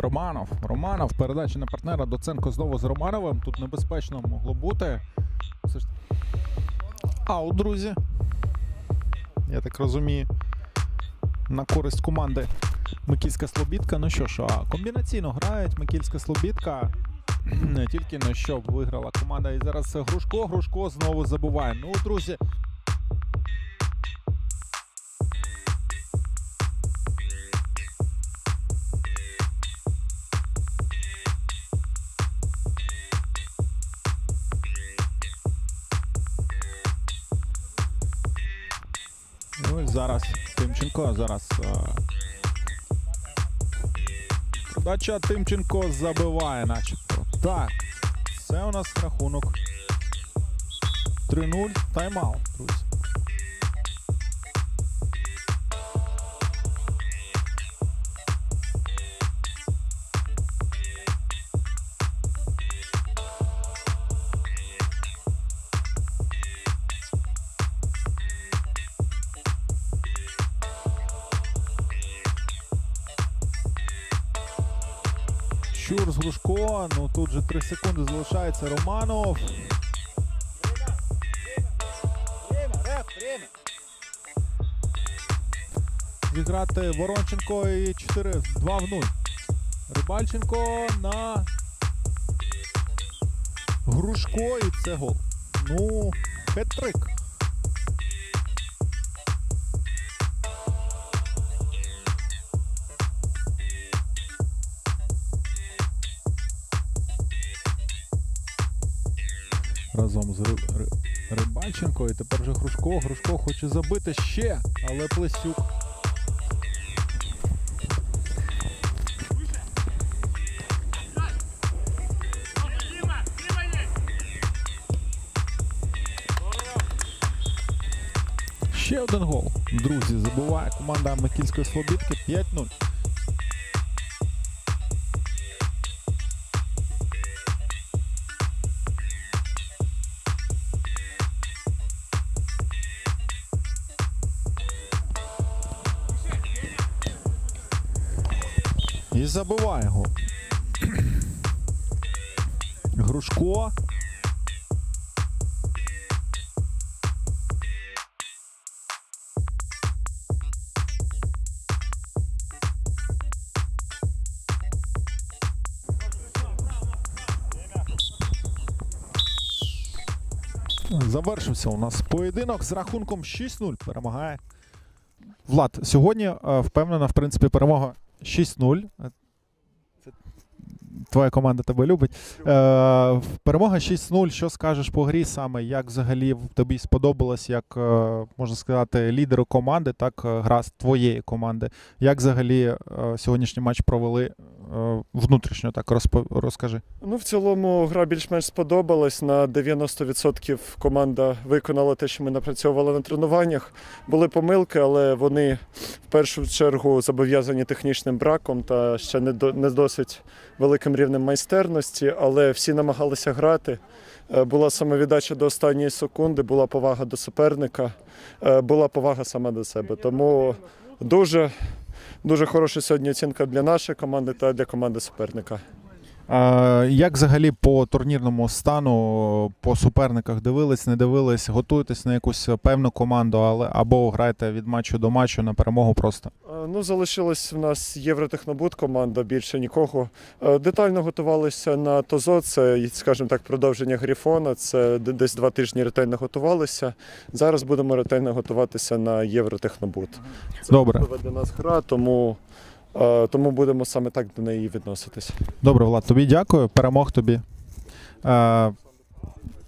Романов. Романов. Передача на партнера Доценко знову з Романовим. Тут небезпечно могло бути. Аут, друзі. Я так розумію. На користь команди Микільська Слобідка. Ну що ж, а комбінаційно грають Микільська Слобідка. Не тільки на що виграла команда. І зараз Грушко. Грушко знову забуває. Ну, друзі. Ну і зараз Тимченко. Зараз. е, Подача Тимченко забиває, начебто. Так. Це у нас рахунок. 3-0. Тайм-аут, друзі. Щур з Глушко. Ну тут же 3 секунди залишається Романов. Зіграти Воронченко і 4 2 в 0. Рибальченко на Грушко і це гол. Ну, хет-трик. Разом з Ри- Ри- Рибальченко. І тепер вже Грушко. Грушко хоче забити ще, але Плесюк. Ще один гол. Друзі, забуває команда Микільської Слобідки 5-0. І забиває гол. Грушко. Завершився у нас поєдинок з рахунком 6-0. Перемагає. Влад, сьогодні е, впевнена, в принципі, перемога 6-0. Е, твоя команда тебе любить. Е, перемога 6-0. Що скажеш по грі саме? Як взагалі тобі сподобалось, як е, можна сказати, лідеру команди, так е, гра твоєї команди? Як взагалі е, сьогоднішній матч провели внутрішньо? Так розпо- розкажи. Ну, в цілому гра більш-менш сподобалась. На 90% команда виконала те, що ми напрацьовували на тренуваннях. Були помилки, але вони в першу чергу зобов'язані технічним браком та ще не, до, не досить великим рівнем майстерності, але всі намагалися грати. Е, Була самовіддача до останньої секунди, була повага до суперника, е, була повага саме до себе. Тому дуже, дуже хороша сьогодні оцінка для нашої команди та для команди суперника. Як взагалі по турнірному стану, по суперниках дивились, не дивились, готуєтесь на якусь певну команду, але або граєте від матчу до матчу на перемогу просто? Е, Ну, залишилась в нас Євротехнобуд команда, більше нікого. Е, Детально готувалися на ТОЗО, це, скажімо так, продовження Грифона. Це десь два тижні ретельно готувалися. Зараз будемо ретельно готуватися на Євротехнобуд. Це Добре. для нас гра, тому, тому будемо саме так до неї відноситись. Добре, Влад, тобі дякую. Перемог тобі. Е,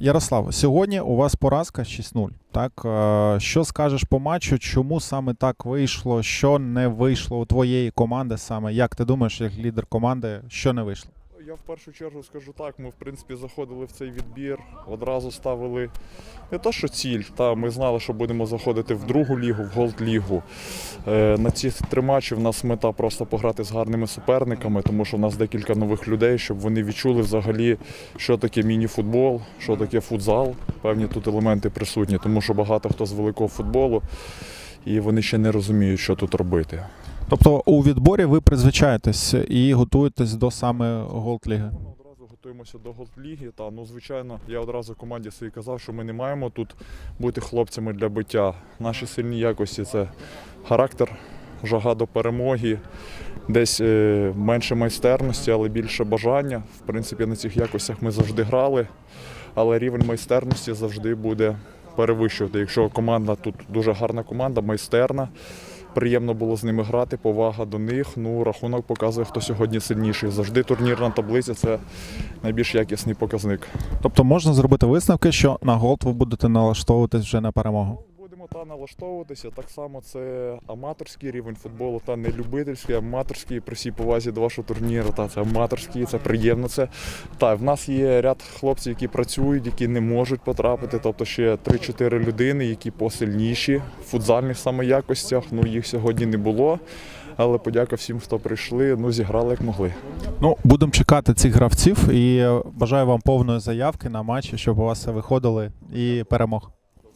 Ярослав, сьогодні у вас поразка 6-0. Так, е, що скажеш по матчу? Чому саме так вийшло? Що не вийшло у твоєї команди саме? Як ти думаєш, як лідер команди, що не вийшло? Я в першу чергу скажу так, ми в принципі заходили в цей відбір, одразу ставили не то, що ціль, та ми знали, що будемо заходити в другу лігу, в голд-лігу. Е, на ці три матчі в нас мета просто пограти з гарними суперниками, тому що в нас декілька нових людей, щоб вони відчули взагалі, що таке міні-футбол, що таке футзал. Певні тут елементи присутні, тому що багато хто з великого футболу, і вони ще не розуміють, що тут робити. Тобто у відборі ви призвичаєтесь і готуєтесь до саме голд-ліги. Готуємося до голд-ліги. Та ну звичайно, я одразу команді своїй казав, що ми не маємо тут бути хлопцями для биття. Наші сильні якості це характер, жага до перемоги, десь е, менше майстерності, але більше бажання. В принципі, на цих якостях ми завжди грали, але рівень майстерності завжди буде перевищувати. Якщо команда тут дуже гарна команда, майстерна. Приємно було з ними грати, повага до них. Ну, рахунок показує, хто сьогодні сильніший. Завжди турнірна таблиця це найбільш якісний показник. Тобто можна зробити висновки, що на голд ви будете налаштовуватись вже на перемогу. Та налаштовуватися. Так само це аматорський рівень футболу, та не любительський, аматорський при всій повазі до вашого турніру. Та це аматорський, це приємно. Це та в нас є ряд хлопців, які працюють, які не можуть потрапити. Тобто ще 3-4 людини, які посильніші в футзальних саме якостях. Ну їх сьогодні не було. Але подяка всім, хто прийшли. Ну зіграли як могли. Ну, будемо чекати цих гравців і е, бажаю вам повної заявки на матчі, щоб у вас все виходили і перемог.